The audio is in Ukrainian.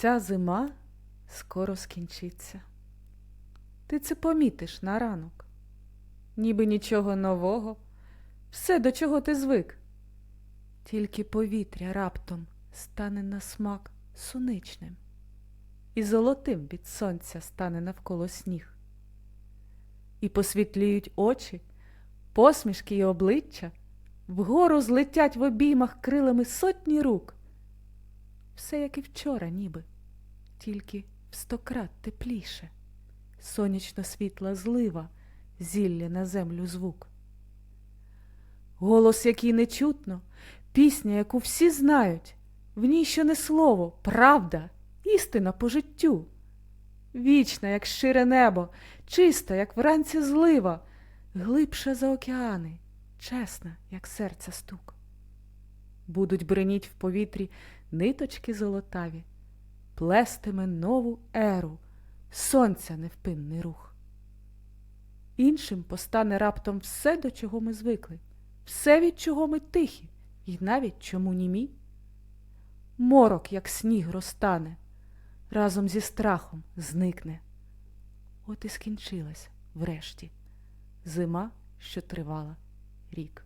Ця зима скоро скінчиться. Ти це помітиш на ранок. Ніби нічого нового, все, до чого ти звик. Тільки повітря раптом стане на смак соничним, і золотим від сонця стане навколо сніг. І посвітліють очі, посмішки й обличчя, вгору злетять в обіймах крилами сотні рук. Все, як і вчора, ніби, тільки в стократ тепліше, сонячно світла злива, зілля на землю звук. Голос, який не чутно, пісня, яку всі знають, в ній що не слово, правда, істина по життю. Вічна, як щире небо, чиста, як вранці злива, глибша за океани, чесна, як серця стук. Будуть бриніть в повітрі ниточки золотаві, плестиме нову еру, сонця невпинний рух. Іншим постане раптом все, до чого ми звикли, все, від чого ми тихі, і навіть чому німі. Морок, як сніг, розтане, разом зі страхом зникне. От і скінчилась врешті зима, що тривала рік.